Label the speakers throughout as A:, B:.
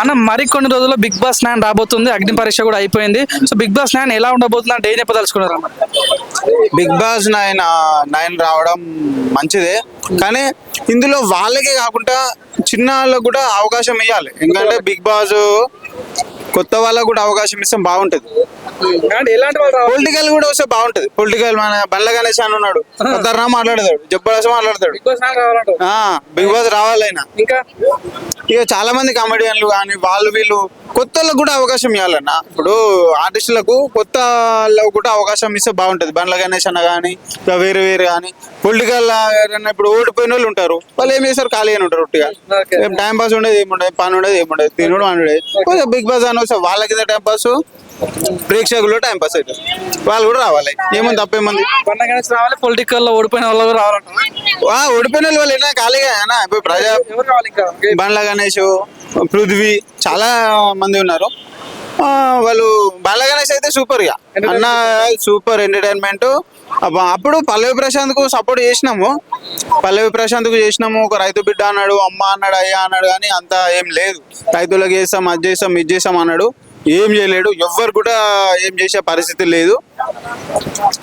A: అన్న మరి కొన్ని రోజుల్లో బిగ్ బాస్ నైన్ రాబోతుంది అగ్ని పరీక్ష కూడా అయిపోయింది. సో బిగ్ బాస్ నైన్ ఎలా ఉండబోతుంది అంటే ఏం చెప్పదలుచుకున్నారు
B: బిగ్ బాస్ నైన్ నైన్ రావడం మంచిదే. కానీ ఇందులో వాళ్ళకే కాకుండా చిన్న వాళ్ళకు కూడా అవకాశం ఇవ్వాలి ఎందుకంటే బిగ్ బాస్ కొత్త వాళ్ళకు కూడా అవకాశం ఇస్తే బాగుంటది.
A: అంటే ఎలాంటి వాళ్ళు రావాలి?
B: పొలిటికల్ కూడా వస్తే బాగుంటది. పొలిటికల్ మన బండ్ల గణేష్ అని ఉన్నాడు. కొత్తరా మాట్లాడతాడు. జబ్బరాస మాట్లాడతాడు
A: బిగ్ బాస్
B: రావాలైనా
A: ఇంకా?
B: ఇక చాలా మంది కామెడియన్లు కానీ వాళ్ళు వీళ్ళు కొత్త వాళ్ళకు కూడా అవకాశం ఇవ్వాలన్న. ఇప్పుడు ఆర్టిస్టులకు కొత్త వాళ్ళకు కూడా అవకాశం ఇస్తే బాగుంటది. బండ్ల గణేష్ అన్న కానీ ఇంకా వేరే వేరే కానీ పొలిటికల్ ఇప్పుడు ఓడిపోయిన వాళ్ళు ఉంటారు. వాళ్ళు ఏం చేస్తారు? ఖాళీగానే ఉంటారు ఒట్టిగా.
A: Okay.
B: ఏం టైం పాస్ ఉండేది ఏముండదు పని ఉండదు ఏముండదు తినడం ఉండేది కొంచెం బిగ్ బాస్ అని వస్తే వాళ్ళకి టైం పాస్ ప్రేక్షకులు టైం పాస్ అవుతుంది. వాళ్ళు కూడా రావాలి. ఏముంది తప్పేముంది
A: బండ గణేష్ రావాలి పొలిటికల్లో ఓడిపోయిన వాళ్ళు కూడా రావాలంట.
B: ఓడిపోయిన వాళ్ళు ఎట్లా ఖాళీగా? ఇప్పుడు ప్రజా
A: ఎవరు రావాలి ఇంకా?
B: బండ్ల గణేష్ పృథ్వీ చాలా మంది ఉన్నారు. వాళ్ళు బండ్ల గణేష్ అయితే సూపర్గా. అన్న సూపర్ ఎంటర్టైన్మెంట్ అప్పుడు పల్లవి ప్రశాంత్కు సపోర్ట్ చేసినాము. పల్లవి ప్రశాంత్కు చేసినాము. ఒక రైతు బిడ్డ అన్నాడు అమ్మ అన్నాడు అయ్యా అన్నాడు కానీ అంత ఏం లేదు. రైతులకు చేస్తాం అది చేస్తాం ఇది చేస్తాం అన్నాడు. ఏం చేయలేడు. ఎవ్వరు కూడా ఏం చేసే పరిస్థితి లేదు.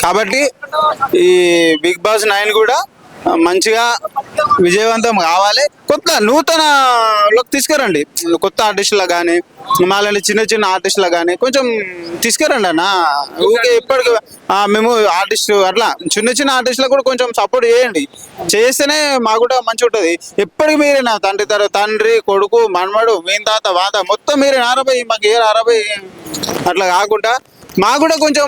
B: కాబట్టి ఈ బిగ్ బాస్ నైన్ కూడా మంచిగా విజయవంతం కావాలి. కొత్త నూతన లోకి తీసుకురండి. కొత్త ఆర్టిస్టులు కానీ మాలాంటి చిన్న చిన్న ఆర్టిస్టులు కానీ కొంచెం తీసుకురండి అన్న. ఊరికే ఇప్పటికి మేము ఆర్టిస్ట్ అట్లా చిన్న చిన్న ఆర్టిస్టులకు కూడా కొంచెం సపోర్ట్ చేయండి. చేస్తేనే మాకు కూడా మంచి ఉంటుంది. ఎప్పటికి మీరే నా తండ్రి తర తండ్రి కొడుకు మనమడు మీన్ తాత వాత మొత్తం మీరే. అరవై మాకు ఏ అరవై అట్లా కాకుండా మాకు కూడా కొంచెం